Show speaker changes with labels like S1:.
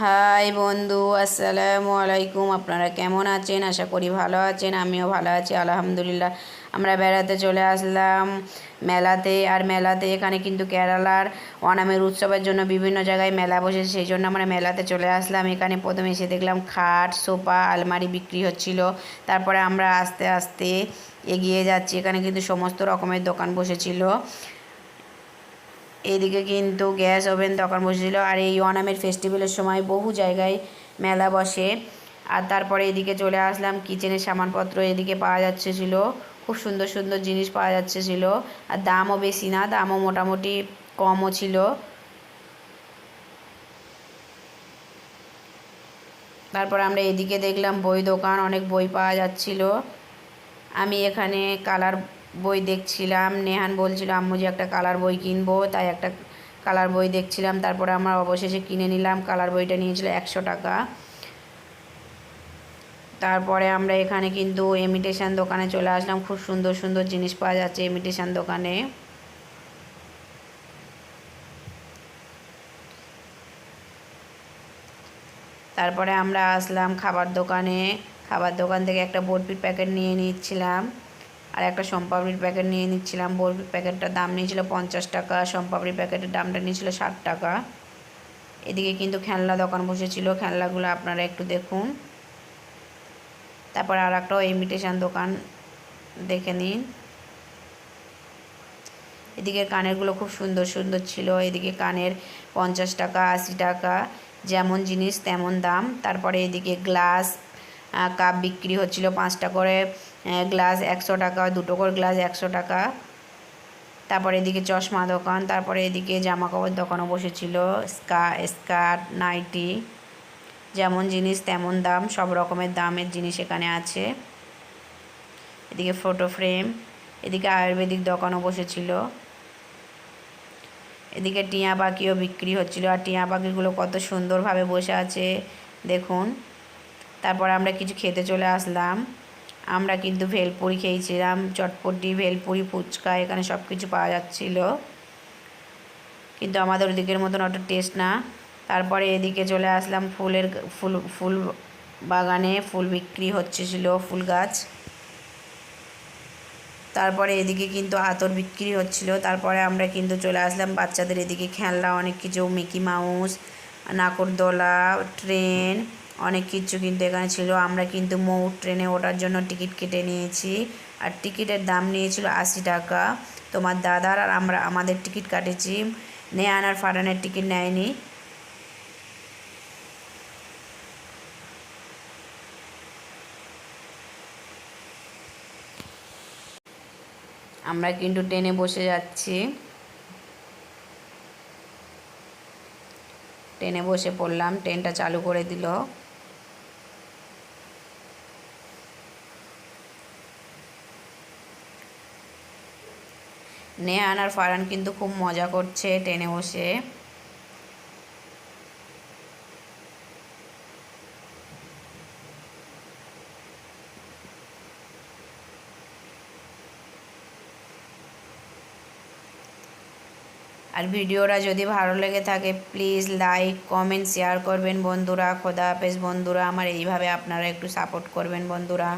S1: High বন্ধু, আসসালামু আলাইকুম। আপনারা কেমন আছেন? আশা করি ভালো আছেন, আমিও ভালো আছি, আলহামদুলিল্লাহ। আমরা বেড়াতে চলে আসলাম। মেলাতে, আর মেলাতে এখানে কিন্তু কেরালার অনামের উৎসবের জন্য বিভিন্ন জায়গায় মেলা বসেছে। সেই জন্য আমরা মেলাতে চলে আসলাম। এখানে প্রথমে এসে দেখলাম খাট, সোফা, আলমারি বিক্রি হচ্ছিল। তারপরে আমরা আস্তে আস্তে এগিয়ে যাচ্ছি। এখানে কিন্তু সমস্ত রকমের দোকান বসেছিল। এদিকে কিন্তু গ্যাস ওভেন দোকান বসেছিল আর এই অনামের ফেস্টিভ্যালের সময় বহু জায়গায় মেলা বসে। আর তারপরে এদিকে চলে আসলাম, কিচেনের সামানপত্র এদিকে পাওয়া যাচ্ছে ছিল, খুব সুন্দর সুন্দর জিনিস পাওয়া যাচ্ছে ছিল। আর দামও বেশি না, দামও মোটামুটি কমও ছিল। তারপর আমরা এদিকে দেখলাম বই দোকান, অনেক বই পাওয়া যাচ্ছিল। আমি এখানে কালার বই দেখছিলাম। নেহান বলছিল, আম্মু যে একটা কালার বই কিনবো। তাই একটা কালার বই দেখছিলাম। তারপরে আমরা অবশেষে কিনে নিলাম। কালার বইটা নিয়েছিল একশো টাকা। তারপরে আমরা এখানে কিন্তু ইমিটেশান দোকানে চলে আসলাম। খুব সুন্দর সুন্দর জিনিস পাওয়া যাচ্ছে ইমিটেশান দোকানে। তারপরে আমরা আসলাম খাবার দোকানে। খাবার দোকান থেকে একটা বরফির প্যাকেট নিয়ে নিচ্ছিলাম। আর একটা সোমপাপড়ির প্যাকেট নিয়ে নিচ্ছিলাম। বরফির প্যাকেটটার দাম নিয়েছিল পঞ্চাশ টাকা, সোমপাপড়ির প্যাকেটের দামটা নিয়েছিল ষাট টাকা। এদিকে কিন্তু খেলনা দোকান বসেছিল। খেলনাগুলো আপনারা একটু দেখুন। তারপর আর একটাও ইমিটেশান দোকান দেখে নিন। এদিকে কানেরগুলো খুব সুন্দর সুন্দর ছিল। এদিকে কানের পঞ্চাশ টাকা, আশি টাকা, যেমন জিনিস তেমন দাম। তারপরে এদিকে গ্লাস কাপ বিক্রি হচ্ছিল পাঁচটা করে গ্লাস একশো টাকা, দুটো করে গ্লাস একশো টাকা। তারপরে এদিকে চশমা দোকান, তারপরে এদিকে জামা কাপড় দোকানও বসেছিল, স্কা, স্কার্ট, নাইটি। যেমন জিনিস তেমন দাম, সব রকমের দামের জিনিস এখানে আছে। এদিকে ফটো ফ্রেম এদিকে আয়ুর্বেদিক দোকানও বসেছিল। এদিকে টিয়া পাখিও বিক্রি হচ্ছিল, আর টিয়া পাখিগুলো কত সুন্দরভাবে বসে আছে, দেখুন। তারপর আমরা কিছু খেতে চলে আসলাম। আমরা কিন্তু ভেলপুরি খেয়েছিলাম, চটপটি, ভেলপুরি, ফুচকা, এখানে সব কিছু পাওয়া যাচ্ছিল। কিন্তু আমাদের ওদিকের মতন অত টেস্ট না। তারপরে এদিকে চলে আসলাম ফুলের ফুল ফুল বাগানে, ফুল বিক্রি হচ্ছিল, ফুল গাছ। তারপরে এদিকে কিন্তু আতর বিক্রি হচ্ছিল, তারপরে আমরা কিন্তু চলে আসলাম বাচ্চাদের এদিকে খেলনা, অনেক কিছু, মিকি মাউস, নাকরদোলা, ট্রেন। অনেক কিছু কিন্তু এখানে ছিল। আমরা কিন্তু মৌ ট্রেনে ওঠার জন্য টিকিট কেটে নিয়েছি। আর টিকিটের দাম নিয়েছিল আশি টাকা। তোমার দাদার আর আমরা, আমাদের টিকিট কাটেছি। নেয়ান আর ফারানের টিকিট নেয়নি। আমরা কিন্তু ট্রেনে বসে যাচ্ছি। ট্রেনে বসে পড়লাম। ট্রেনটা চালু করে দিল। নেহান আর ফারান কিন্তু খুব মজা করছে ট্রেনে বসে। আর ভিডিওটা যদি ভালো লেগে থাকে প্লিজ লাইক কমেন্ট শেয়ার করবেন বন্ধুরা। খোদা হাফেজ বন্ধুরা। আমার এইভাবে আপনারা একটু সাপোর্ট করবেন বন্ধুরা।